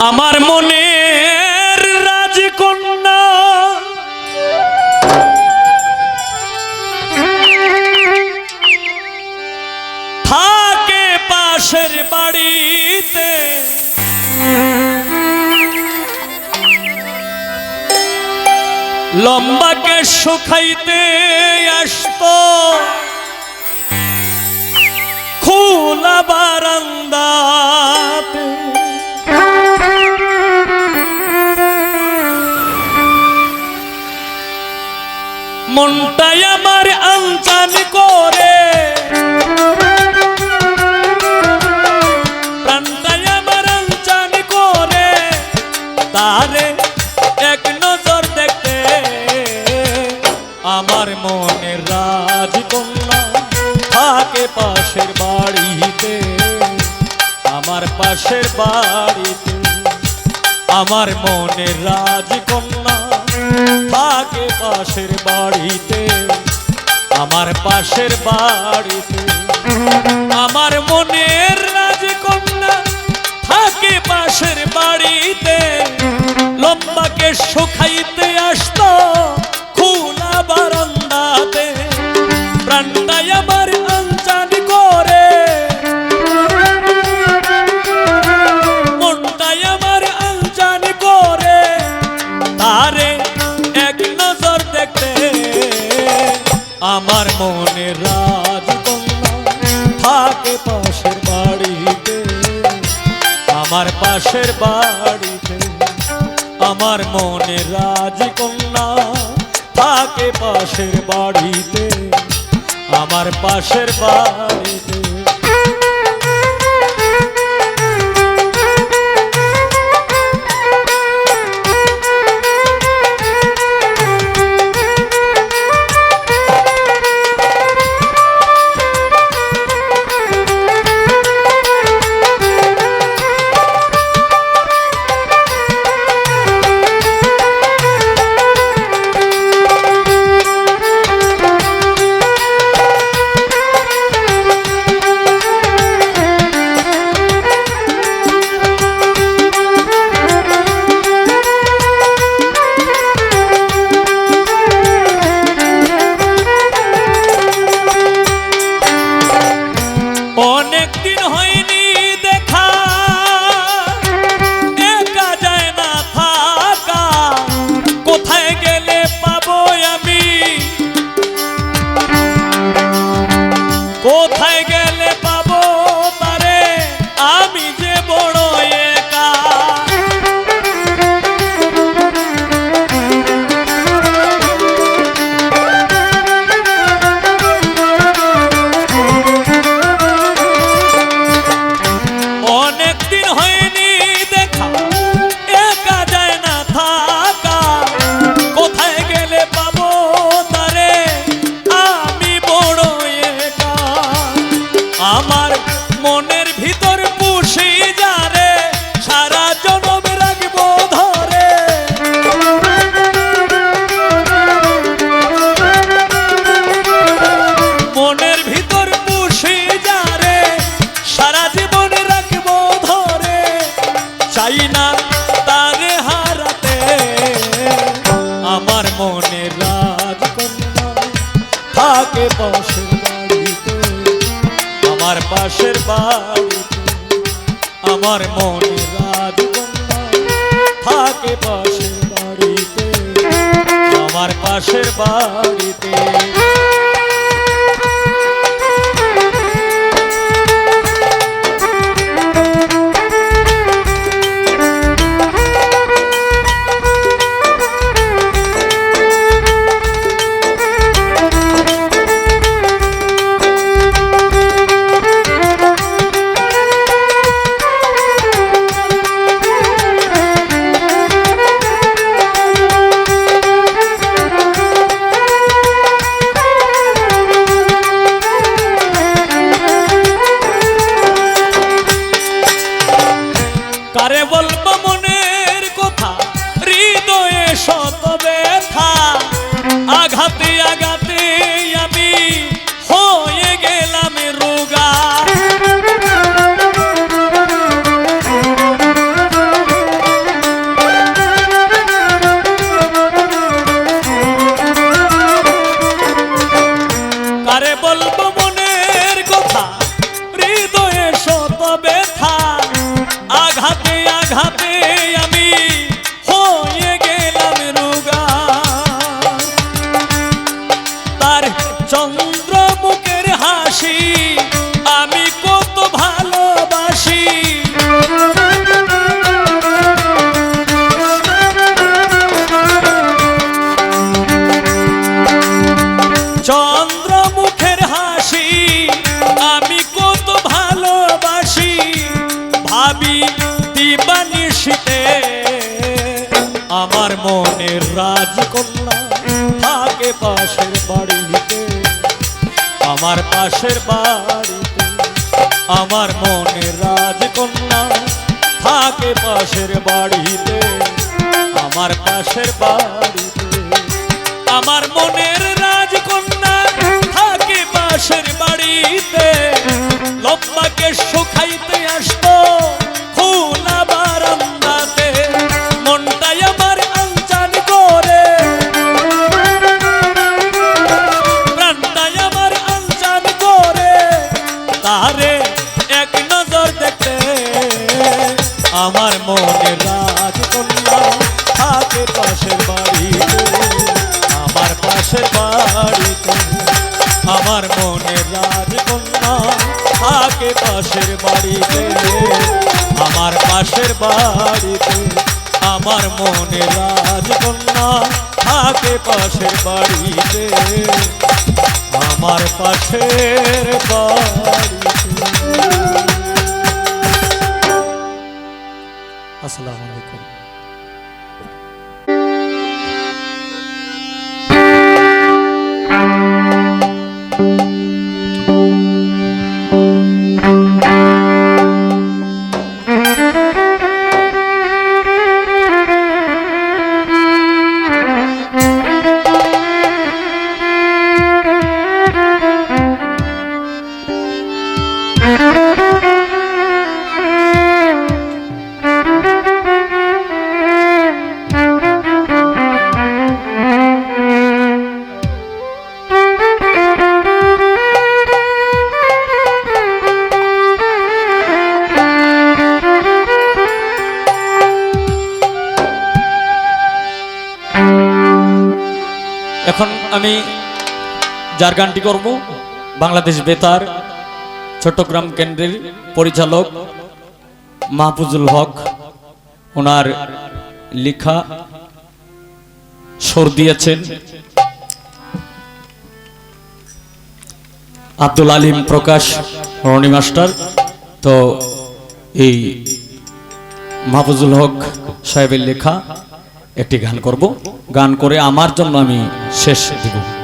আমার রাজকন্যা। থাকে পাশের বাড়িতে। লম্বাকে শুকাইতে আসতো। খোলা বারান্দাতে মনটাই আমার আনচান করে পাশের বাড়িতে আমার মনের রাজকন্যা। বাগে পাশের বাড়িতে, আমার পাশের বাড়িতে। আমার মনের রাজকন্যা থাকে পাশের বাড়িতে। আমার মনে রাজকন্যা থাকে পাশের বাড়িতে। আমার পাশের বাড়িতে আমার মনে রাজকন্যা থাকে পাশের বাড়িতে। আমার পাশের বাড়িতে কোথায় আমার মনের আমার মনে রাজকন্যা থাকে পাশের বাড়িতে আমার পাশের বাড়িতে। কারে বলব আমার মনের রাজকন্যা থাকে পাশের বাড়িতে। আমার পাশের বাড়িতে, আমার মনের রাজকন্যা থাকে পাশের বাড়িতে। আমার পাশের বাড়িতে, আমার মনের রাজকন্যা থাকে পাশের বাড়িতে। লম্বাকে শুকাইতে আসতো আমার মনের রাজকন্যা থাকে পাশের বাড়িতে। আমার পাশের বাড়িতে আমার মনের রাজকন্যা থাকে পাশের বাড়িতে। আমার পাশের বাড়িতে। আসসালামু আলাইকুম। আমি যার গানটি করব। বাংলাদেশ বেতার চট্টগ্রাম কেন্দ্রের পরিচালক মাহফুজুল হক। ওনার লেখা সুর দিয়েছেন আব্দুল আলিম প্রকাশ, রনি মাস্টার। তো এই মাহফুজুল হক সাহেবের লেখা একটি গান করব। গান করে আমার জন্য আমি শেষ দিব।